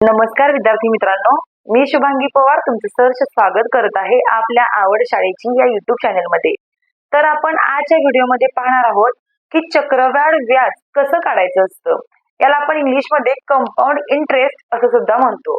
नमस्कार विद्यार्थी मित्रांनो. मी शुभांगी पवार तुमचं सहर्ष स्वागत करत आहे आपल्या आवड शाळेची या युट्यूब चॅनलमध्ये. तर आपण आजच्या व्हिडिओमध्ये पाहणार आहोत की चक्रवाढ व्याज कसं काढायचं असतं? याला आपण इंग्लिशमध्ये कंपाऊंड इंटरेस्ट असं सुद्धा म्हणतो.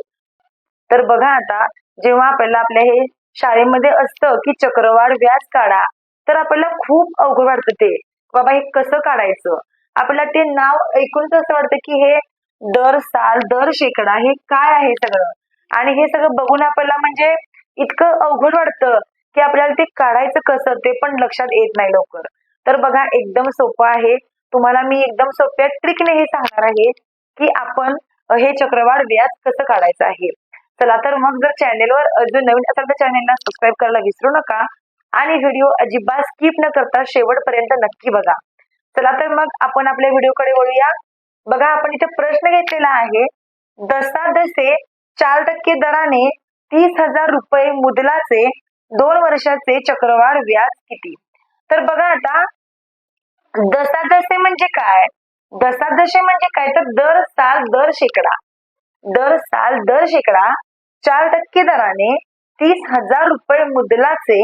तर बघा आता जेव्हा आपल्याला आपल्या हे शाळेमध्ये असतं की चक्रवाढ व्याज काढा तर आपल्याला खूप अवघड वाटतं ते. बाबा हे कसं काढायचं? आपल्याला ते नाव ऐकूनच असं वाटतं की हे दर साल दर शेकडा हे काय आहे सगळं? आणि हे सगळं बघून आपल्याला म्हणजे इतकं अवघड वाटतं की आपल्याला ते काढायचं कसं ते पण लक्षात येत नाही लवकर. तर बघा एकदम सोपं आहे. तुम्हाला मी एकदम सोप्या ट्रिकने हे सांगणार आहे की आपण हे चक्रवाढ व्याज कसं काढायचं आहे. चला तर मग जर चॅनेलवर अजून नवीन असेल तर चॅनेलला सबस्क्राईब करायला विसरू नका आणि व्हिडिओ अजिबात स्किप न करता शेवटपर्यंत नक्की बघा. चला तर मग आपण आपल्या व्हिडिओकडे वळूया. बघा आपण इथे प्रश्न घेतलेला आहे. दसादसे चार टक्के दराने तीस हजार रुपये मुदलाचे दोन वर्षाचे चक्रवाढ व्याज किती? तर बघा आता दसादसे म्हणजे काय? दसादशे म्हणजे काय? तर दर साल दर शेकडा. दर साल दर शेकडा चार टक्के दराने तीस हजार रुपये मुदलाचे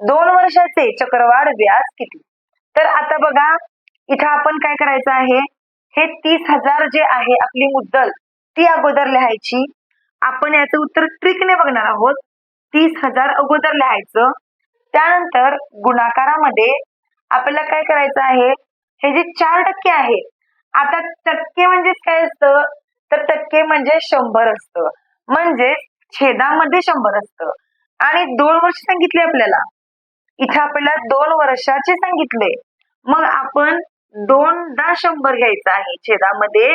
दोन वर्षाचे चक्रवाढ व्याज किती? तर आता बघा इथं आपण काय करायचं आहे? हे तीस हजार जे आहे आपली मुद्दल ती अगोदर लिहायची. आपण याचं उत्तर ट्रिकने बघणार आहोत. तीस हजार अगोदर लिहायचं. त्यानंतर गुणाकारामध्ये आपल्याला काय करायचं आहे? हे जे चार टक्के आहे आता टक्के म्हणजेच काय असतं? तर टक्के म्हणजे शंभर असतं. म्हणजेच छेदामध्ये शंभर असतं. आणि दोन वर्ष सांगितले आपल्याला. इथे आपल्याला दोन वर्षाचे सांगितले. मग आपण दोनदा शंभर घ्यायचा आहे. छेदामध्ये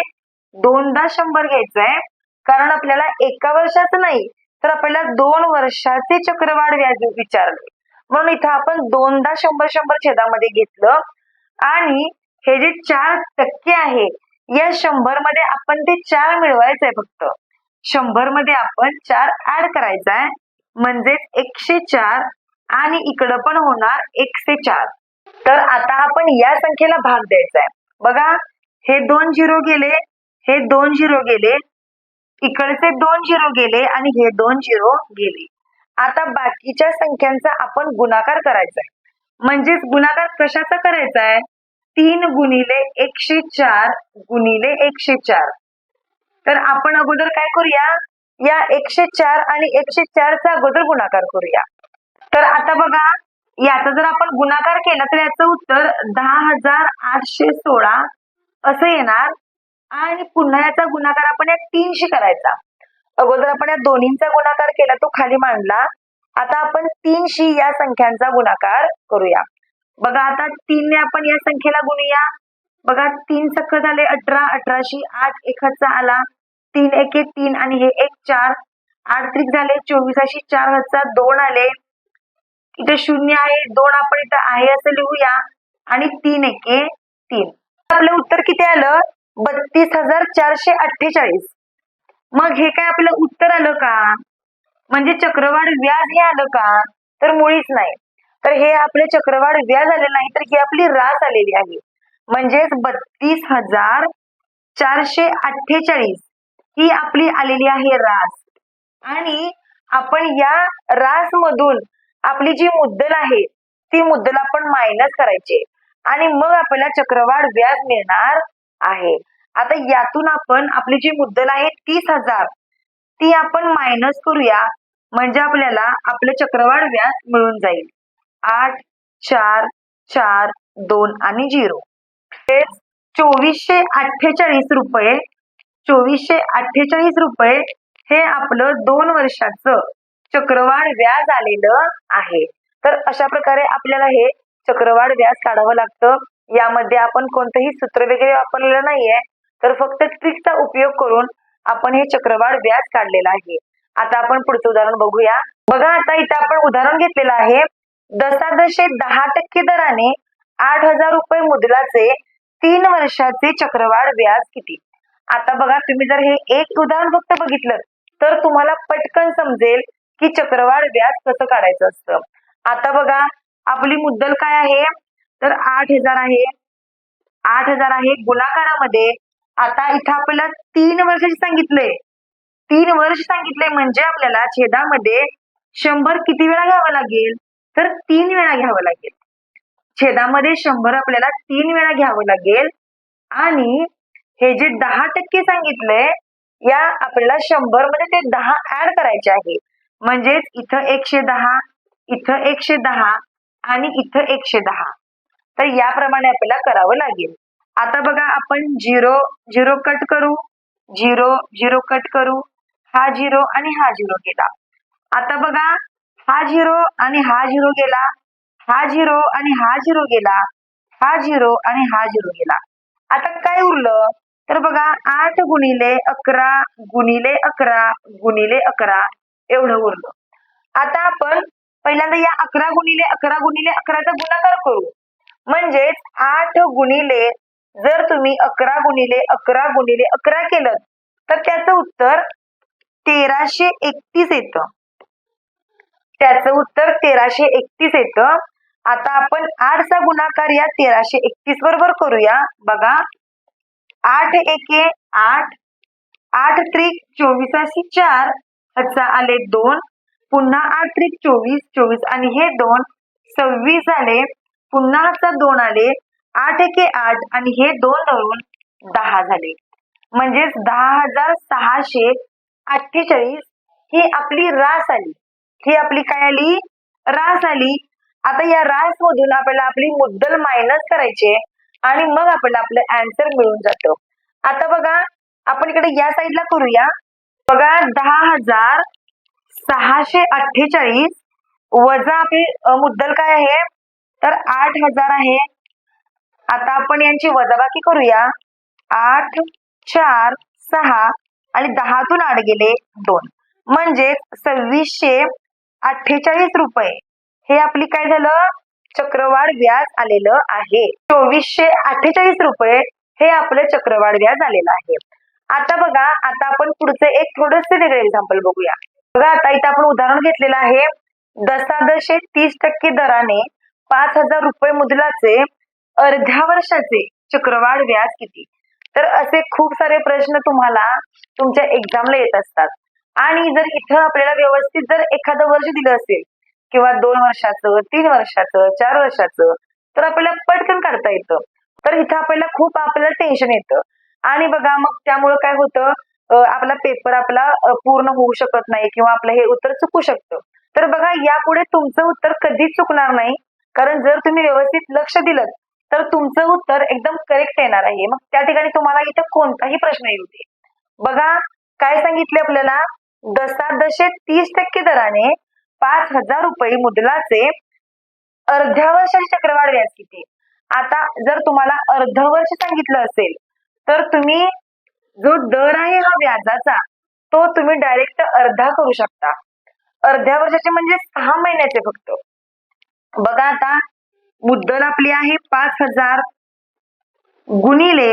दोनदा शंभर घ्यायचं आहे कारण आपल्याला एका वर्षाचं नाही तर आपल्याला दोन वर्षाचे चक्रवाढ व्याज विचारले. म्हणून इथं आपण दोनदा शंभर शंभर छेदामध्ये घेतलं. आणि हे जे चार टक्के आहे या शंभरमध्ये आपण ते चार मिळवायचंय फक्त. शंभरमध्ये आपण चार ऍड करायचा आहे म्हणजेच एकशे चार आणि इकडं पण होणार एकशे चार. तर आता आपण या संख्येला भाग द्यायचा आहे बघा हे दोन झिरो गेले हे दोन झिरो गेले इकडचे दोन झिरो गेले आणि हे दोन झिरो गेले. आता बाकीच्या संख्यांचा आपण गुणाकार करायचा आहे म्हणजेच गुणाकार कशाचा करायचा आहे तीन गुणिले एकशे चार गुणिले एकशे चार. तर आपण अगोदर काय करूया? या एकशे चार आणि एकशे चारचा अगोदर गुणाकार करूया. तर आता बघा याचा जर आपण गुणाकार केला तर याचं उत्तर दहा हजार आठशे सोळा असं येणार. आणि पुन्हा याचा गुणाकार आपण या तीनशे करायचा. अगोदर आपण या दोन्हींचा गुणाकार केला तो खाली मांडला. आता आपण तीनशी या संख्यांचा गुणाकार करूया. बघा आता तीनने आपण या संख्येला गुणूया. बघा तीन सख झाले अठरा अठराशी आठ एकचा आला. तीन एक एक तीन आणि हे एक चार. आठ त्रिक झाले चोवीसाशी चार हजार दोन आले. इथे शून्य आहे दोन आपण इथं आहे असं लिहूया. आणि तीन एके तीन. आपलं उत्तर किती आलं? बत्तीस हजार चारशे अठ्ठेचाळीस. मग हे काय आपलं उत्तर आलं का? म्हणजे चक्रवाढ व्याज हे आलं का? तर मुळीच नाही. तर हे आपले चक्रवाढ व्याज आले नाही तर ही आपली रास आलेली आहे. म्हणजेच बत्तीस हजार चारशे अठ्ठेचाळीस ही आपली आलेली आहे रास. आणि आपण या रास मधून आपली जी मुद्दल आहे ती मुद्दल आपण मायनस करायची आणि मग आपल्याला चक्रवाढ व्याज मिळणार आहे. आता यातून आपण आपली जी मुद्दल आहे तीस हजार ती आपण मायनस करूया. म्हणजे आपल्याला आपलं चक्रवाढ व्याज मिळून जाईल. आठ चार चार दोन आणि झिरो तेच चोवीसशे अठ्ठेचाळीस रुपये चोवीसशे अठ्ठेचाळीस रुपये हे आपलं दोन वर्षाचं चक्रवाढ व्याज आलेलं आहे. तर अशा प्रकारे आपल्याला हे चक्रवाढ व्याज काढावं लागतं. यामध्ये आपण कोणतंही सूत्र वगैरे वापरलेलं नाहीये. तर फक्त ट्रिकचा उपयोग करून आपण हे चक्रवाढ व्याज काढलेलं आहे. आता आपण पुढचं उदाहरण बघूया. बघा आता इथं आपण उदाहरण घेतलेलं आहे. दशादशे दहा टक्के दराने आठ हजार रुपये मुदलाचे तीन वर्षाचे चक्रवाढ व्याज किती? आता बघा तुम्ही जर हे एक उदाहरण फक्त बघितलं तर तुम्हाला पटकन समजेल की चक्रवाढ व्याज कसं काढायचं असतं? आता बघा आपली मुद्दल काय आहे? तर आठ हजार आहे. आठ हजार आहे गुणाकारामध्ये आता इथं आपल्याला तीन वर्षाचे सांगितले. तीन वर्ष सांगितले म्हणजे आपल्याला छेदामध्ये शंभर किती वेळा घ्यावं लागेल? तर तीन वेळा घ्यावं लागेल. छेदामध्ये शंभर आपल्याला तीन वेळा घ्यावं लागेल. आणि हे जे दहा टक्के सांगितलंय या आपल्याला शंभरमध्ये ते दहा ऍड करायचे आहे. म्हणजेच इथं एकशे दहा इथं एकशे दहा आणि इथं एकशे दहा. तर याप्रमाणे आपल्याला करावं लागेल. आता बघा आपण झिरो झिरो कट करू. झिरो झिरो कट करू. हा झिरो आणि हा झिरो गेला. आता बघा हा झिरो आणि हा झिरो गेला. हा झिरो आणि हा झिरो गेला. हा झिरो आणि हा झिरो गेला. आता काय उरलं? तर बघा आठ गुणिले अकरा गुणिले अकरा गुणिले अकरा. एवढं उरलं आता आपण पहिल्यांदा या अकरा गुणिले अकरा गुणिले अकराचा गुणाकार करू. म्हणजेच आठ गुणिले जर तुम्ही अकरा गुणिले अकरा गुणिले अकरा केलं तर त्याचं उत्तर तेराशे एकतीस येतं. त्याचं उत्तर तेराशे एकतीस येतं. आता आपण आठचा गुणाकार या तेराशे एकतीस बरोबर करूया. बघा आठ एके आठ आठ त्रिक चोवीसाशी चार ह्याचा आले दोन पुन्हा आठ त्रिक चोवीस चोवीस आणि हे दोन सव्वीस झाले पुन्हा ह्याचा दोन आले आठ एके आठ आणि हे दोन धरून दहा झाले. म्हणजेच दहा हजार सहाशे अठ्ठेचाळीस ही आपली रास आली. ही आपली काय आली? रास आली. आता या रास मधून आपल्याला आपली मुद्दल मायनस करायची आणि मग आपल्याला आपलं अँसर मिळून जातं. आता बघा आपण इकडे या साईडला करूया. बघा दहा हजार सहाशे अठ्ठेचाळीस वजा आपली मुद्दल काय आहे? तर आठ हजार आहे. आता आपण यांची वजाबाकी करूया. आठ चार सहा आणि दहातून आड गेले दोन. म्हणजेच सव्वीसशे अठ्ठेचाळीस रुपये. हे आपली काय झालं? चक्रवाढ व्याज आलेलं आहे. चोवीसशे अठ्ठेचाळीस रुपये हे आपलं चक्रवाढ व्याज आलेलं आहे. आता बघा आता आपण पुढचं एक थोडस वेगळं एक्झाम्पल बघूया. बघा आता इथं आपण उदाहरण घेतलेलं आहे. दशादशे तीस टक्के दराने पाच हजार रुपये मुदलाचे अर्ध्या वर्षाचे चक्रवाढ व्याज किती? तर असे खूप सारे प्रश्न तुम्हाला तुमच्या एक्झामला येत असतात. आणि जर इथं आपल्याला व्यवस्थित जर एखादं वर्ष दिलं असेल किंवा दोन वर्षाचं तीन वर्षाचं चार वर्षाचं तर आपल्याला पटकन काढता येतं. तर इथं आपल्याला खूप आपल्याला टेन्शन येतं. आणि बघा मग त्यामुळं काय होतं आपला पेपर आपला पूर्ण होऊ शकत नाही किंवा आपलं हे उत्तर चुकू शकतं. तर बघा यापुढे तुमचं उत्तर कधीच चुकणार नाही. कारण जर तुम्ही व्यवस्थित लक्ष दिलं तर तुमचं उत्तर एकदम करेक्ट येणार आहे. मग त्या ठिकाणी तुम्हाला इथं कोणताही प्रश्न येऊ दे. बघा काय सांगितले आपल्याला? दशादशे तीस टक्के दराने पाच हजार रुपये मुदलाचे अर्ध्या वर्षाचे चक्रवाढ व्याज किती? आता जर तुम्हाला अर्ध वर्ष सांगितलं असेल तर तुम्ही जो दर आहे हा व्याजाचा तो तुम्ही डायरेक्ट अर्धा करू शकता. अर्ध्या वर्षाचे म्हणजे सहा महिन्याचे फक्त. बघा आता मुद्दल आपली आहे पाच हजार गुणिले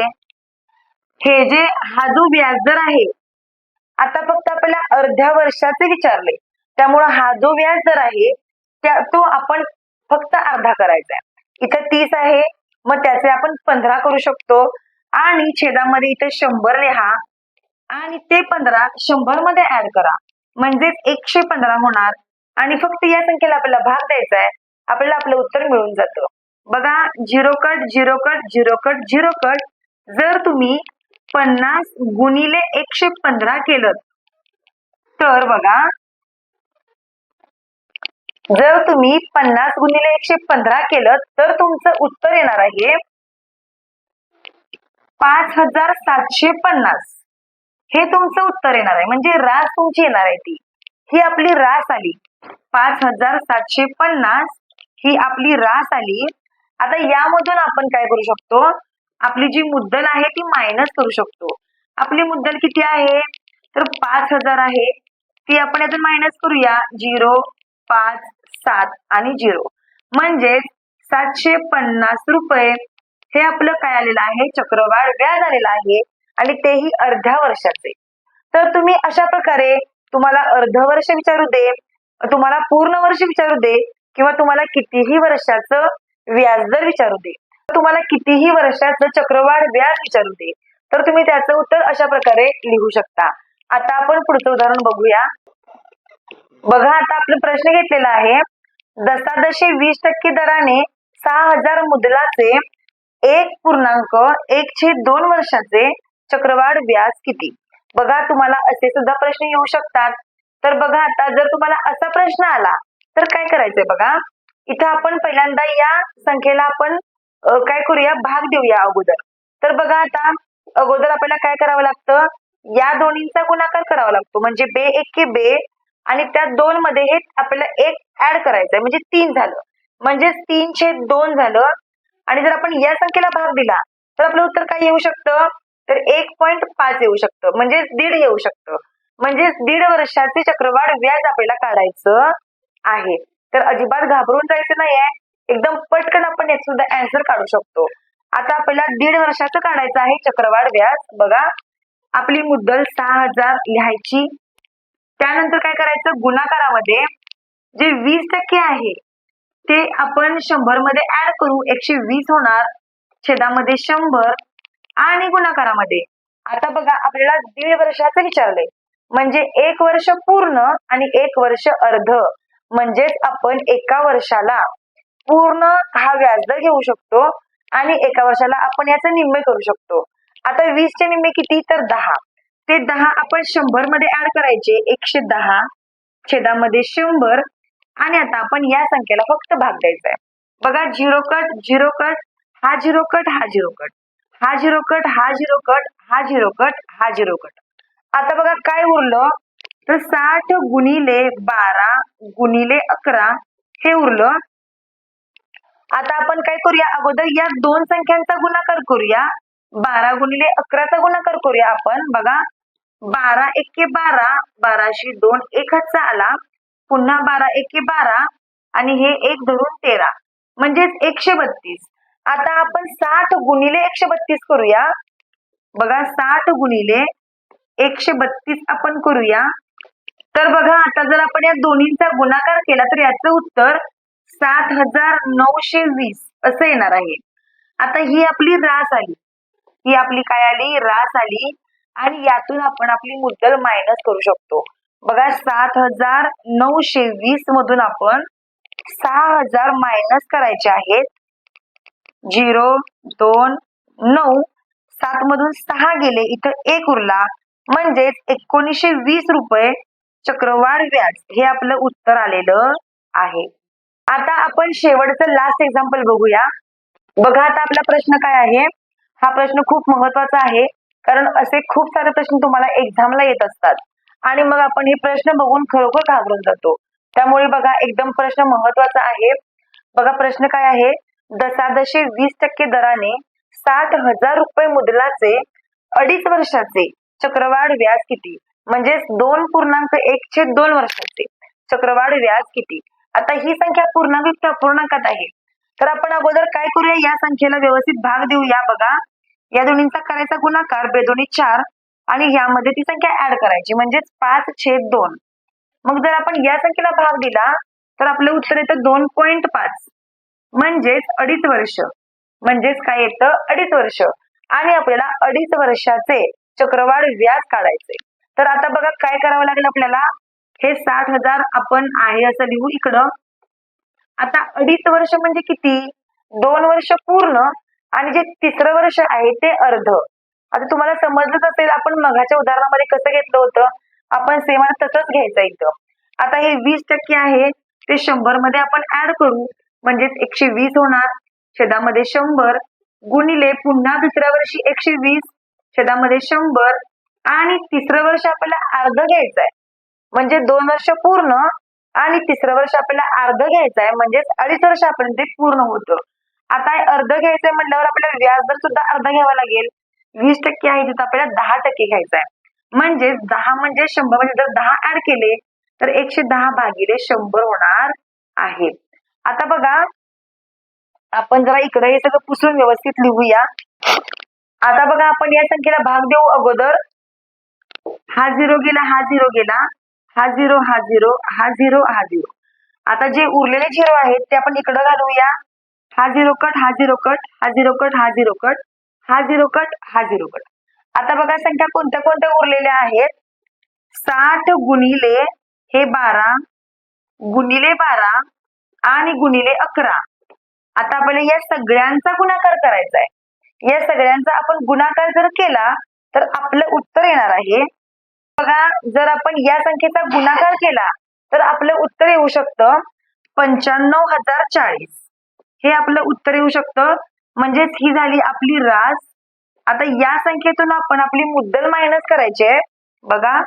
हे जे हा जो व्याजदर आहे आता फक्त आपल्याला अर्ध्या वर्षाचे विचारले. त्यामुळं हा जो व्याजदर आहे त्या तो आपण फक्त अर्धा करायचा आहे. इथं तीस आहे मग त्याचे आपण पंधरा करू शकतो. आणि छेदामध्ये इथं शंभर लिहा. आणि ते पंधरा शंभरमध्ये ऍड करा. म्हणजेच एकशे पंधरा होणार. आणि फक्त या संख्येला आपल्याला भाग द्यायचा आहे आपल्याला आपलं उत्तर मिळून जातं. बघा zero cut zero cut zero cut zero cut. जर तुम्ही पन्नास गुणिले एकशे पंधरा केलं तर बघा. जर तुम्ही पन्नास गुणिले एकशे पंधरा केलं तर तुमचं उत्तर येणार आहे पाच हजार सातशे पन्नास. हे तुमचं उत्तर येणार आहे. म्हणजे रास तुमची येणार आहे ती. ही आपली रास आली. पाच हजार सातशे पन्नास ही आपली रास आली. आता यामधून आपण काय करू शकतो? आपली जी मुद्दल आहे ती मायनस करू शकतो. आपली मुद्दल किती आहे? तर पाच हजार आहे. ती आपण यातून मायनस करूया. झिरो पाच सात आणि झिरो. म्हणजेच सातशे पन्नास रुपये हे आपलं काय आलेलं आहे? चक्रवाढ व्याज आलेलं आहे आणि तेही अर्ध्या वर्षाचे. तर तुम्ही अशा प्रकारे तुम्हाला अर्ध वर्ष विचारू दे तुम्हाला पूर्ण वर्ष विचारू दे किंवा तुम्हाला कितीही वर्षाचं व्याजदर विचारू दे तुम्हाला कितीही वर्षाचं चक्रवाढ व्याज विचारू दे तर तुम्ही त्याचं उत्तर अशा प्रकारे लिहू शकता. आता आपण पुढचं उदाहरण बघूया. बघा आता आपला प्रश्न घेतलेला आहे. दशादशे वीस टक्के दराने सहा हजार मुदलाचे एक पूर्णांक एक छेद दोन वर्षाचे चक्रवाढ व्याज किती? बघा तुम्हाला असे सुद्धा प्रश्न येऊ शकतात. तर बघा आता जर तुम्हाला असा प्रश्न आला तर काय करायचंय बघा? इथं आपण पहिल्यांदा या संख्येला आपण काय करूया? भाग देऊया अगोदर. तर बघा आता अगोदर आपल्याला काय करावं लागतं? या दोन्हींचा गुणाकार करावा लागतो. म्हणजे बे एके बे आणि त्या दोन मध्ये हे आपल्याला एक ऍड करायचंय. म्हणजे तीन झालं. म्हणजेच तीन छेद दोन झालं आणि जर आपण या संख्येला भाग दिला तर आपलं उत्तर काय येऊ शकतं? तर एक पॉईंट पाच येऊ शकतं. म्हणजेच दीड येऊ शकतं. म्हणजेच दीड वर्षाचे चक्रवाढ व्याज आपल्याला काढायचं आहे. तर अजिबात घाबरून जायचं नाहीये. एकदम पटकन आपण याचा सुद्धा अँसर काढू शकतो. आता आपल्याला दीड वर्षाचं काढायचं आहे चक्रवाढ व्याज. बघा आपली मुद्दल सहा हजार लिहायची. त्यानंतर काय करायचं? गुणाकारामध्ये जे वीस टक्के आहे ते आपण शंभरमध्ये ऍड करू एकशे वीस होणार. छेदामध्ये शंभर आणि गुणाकारामध्ये. आता बघा आपल्याला दीड वर्षाचं विचारलंय. म्हणजे एक वर्ष पूर्ण आणि एक वर्ष अर्ध. म्हणजेच आपण एका वर्षाला पूर्ण हा व्याजदर घेऊ शकतो आणि एका वर्षाला आपण याचं निम्मे करू शकतो. आता वीसचे निम्मे किती? तर दहा. ते दहा आपण शंभरमध्ये ऍड करायचे. एकशे दहा छेदामध्ये शंभर आणि आता आपण या संख्येला फक्त भाग द्यायचा आहे बघा झिरो कट झिरो कट हा झिरो कट हा झिरो कट. हा झिरो कट हा झिरो कट हा झिरो कट हा झिरो कट. आता बघा काय उरलं? तर साठ गुणिले बारा गुणिले अकरा हे उरलं. आता आपण काय करूया? अगोदर या दोन संख्यांचा गुणाकार करूया. बारा गुणिले अकराचा गुणाकार करूया आपण. बघा बारा एके बारा बाराशे दोन एकच आला. पुन्हा बारा एके बारा आणि हे एक धरून तेरा. म्हणजेच एकशे बत्तीस आता आपण साठ गुणिले एकशे बत्तीस करूया. बघा साठ गुणिले एकशे बत्तीस आपण करूया. तर बघा आता जर आपण या दोन्हींचा गुणाकार केला तर याचं उत्तर सात हजार नऊशे वीस असं येणार आहे. आता ही आपली रास आली. ही आपली काय आली? रास आली. आणि यातून आपण आपली मुद्दल मायनस करू शकतो. बघा सात हजार नऊशे वीस मधून आपण सहा हजार मायनस करायचे आहेत. झिरो दोन नऊ सात मधून सहा गेले. इथं एक उरला. म्हणजेच एकोणीसशे वीस रुपये चक्रवाढ व्याज हे आपलं उत्तर आलेलं आहे. आता आपण शेवटचं लास्ट एक्झाम्पल बघूया. बघा आता आपला प्रश्न काय आहे? हा प्रश्न खूप महत्त्वाचा आहे. कारण असे खूप सारे प्रश्न तुम्हाला एक्झामला येत असतात. आणि मग आपण हे प्रश्न बघून खरोखर घाबरून जातो. त्यामुळे बघा एकदम प्रश्न महत्त्वाचा आहे. बघा प्रश्न काय आहे? दशादशे वीस टक्के दराने साठ हजार रुपये मुदलाचे अडीच वर्षाचे चक्रवाढ व्याज किती? म्हणजेच दोन पूर्णांक एक छेद दोन वर्षाचे चक्रवाढ व्याज किती? आता ही संख्या पूर्णांक युक्त अपूर्णांकात आहे. तर आपण अगोदर काय करूया? या संख्येला व्यवस्थित भाग देऊया. बघा या दोन्हींचा करायचा गुणाकार बेदोनी चार आणि यामध्ये ती संख्या ऍड करायची. म्हणजेच पाच छेद दोन. मग जर आपण या संख्येला भाग दिला तर आपलं उत्तर येतं दोन पॉईंट पाच. म्हणजेच अडीच वर्ष. म्हणजेच काय येतं? अडीच वर्ष. आणि आपल्याला अडीच वर्षाचे चक्रवाढ व्याज काढायचे. तर आता बघा काय करावं लागेल आपल्याला? हे साठ हजार आपण आहे असं लिहू इकडं. आता अडीच वर्ष म्हणजे किती? दोन वर्ष पूर्ण. आणि जे तिसरं वर्ष आहे ते अर्ध. आता तुम्हाला समजलंच असेल आपण मघाच्या उदाहरणामध्ये कसं घेतलं होतं? आपण सेम तसंच घ्यायचं इथं. आता हे वीस टक्के आहे ते शंभरमध्ये आपण ऍड करू. म्हणजेच एकशे वीस होणार छेदामध्ये शंभर गुणिले पुन्हा दुसऱ्या वर्षी एकशे वीस छेदामध्ये शंभर आणि तिसरं वर्ष आपल्याला अर्ध घ्यायचं आहे. म्हणजे दोन वर्ष पूर्ण आणि तिसरं वर्ष आपल्याला अर्ध घ्यायचं आहे. म्हणजेच अडीच वर्षापर्यंत ते पूर्ण होतं. आता अर्ध घ्यायचंय म्हटल्यावर आपल्याला व्याजदर सुद्धा अर्ध घ्यावा लागेल. वीस टक्के आहे तिथं आपल्याला दहा टक्के घ्यायचा आहे म्हणजेच दहा म्हणजे शंभर म्हणजे जर दहा ऍड केले तर एकशे दहा भागिले शंभर होणार आहे. आता बघा आपण जरा इकडे हे सगळं पुसून व्यवस्थित लिहूया. आता बघा आपण या संख्येला भाग देऊ अगोदर. हा झिरो गेला हा झिरो गेला. हा झिरो हा झिरो हा झिरो हा झिरो आता जे उरलेले झिरो आहेत ते आपण इकडं घालूया. हा झिरो कट हा झिरो कट हा झिरो कट हा झिरो कट हा झिरो कट हा झिरो कट. आता बघा संख्या कोणत्या कोणत्या उरलेल्या आहेत? साठ गुणिले हे बारा गुणिले बारा आणि गुणिले अकरा. आता आपल्याला या सगळ्यांचा गुणाकार करायचा आहे या सगळ्यांचा आपण गुणाकार जर केला तर आपलं उत्तर येणार आहे. बघा जर आपण या संख्येचा गुणाकार केला तर आपलं उत्तर येऊ शकतं पंच्याण्णव हजार चाळीस. हे आपलं उत्तर येऊ शकतं म्हणजेच ही झाली आपली रास. आता या संख्येतून आपण आपली मुद्दल मायनस करायची आहे. बघा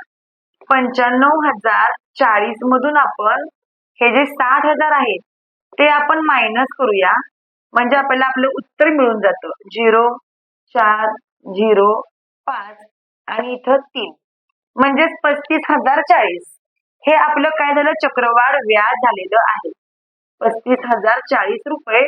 पंच्याण्णव हजार चाळीस मधून आपण हे जे साठ हजार आहेत ते आपण मायनस करूया. म्हणजे आपल्याला आपलं उत्तर मिळून जातं. झिरो चार झिरो पाच आणि इथं तीन. म्हणजेच पस्तीस हजार चाळीस. हे आपलं काय झालं? चक्रवाढ व्याज झालेलं आहे. पस्तीस हजार चाळीस रुपये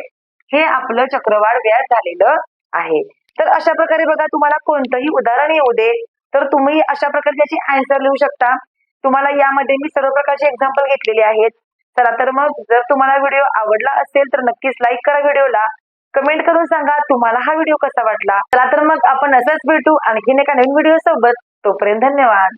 हे आपलं चक्रवाढ व्याज झालेलं आहे. तर अशा प्रकारे बघा तुम्हाला कोणतंही उदाहरण येऊ दे तर तुम्ही अशा प्रकारे त्याची आन्सर लिहू शकता. तुम्हाला यामध्ये मी सर्व प्रकारचे एक्झाम्पल घेतलेले आहेत. चला तर मग जर तुम्हाला व्हिडिओ आवडला असेल तर नक्कीच लाईक करा व्हिडिओला कमेंट करून सांगा तुम्हाला हा व्हिडिओ कसा वाटला? चला तर मग आपण असंच भेटू आणखीन एका नवीन व्हिडिओ सोबत. तोपर्यंत धन्यवाद.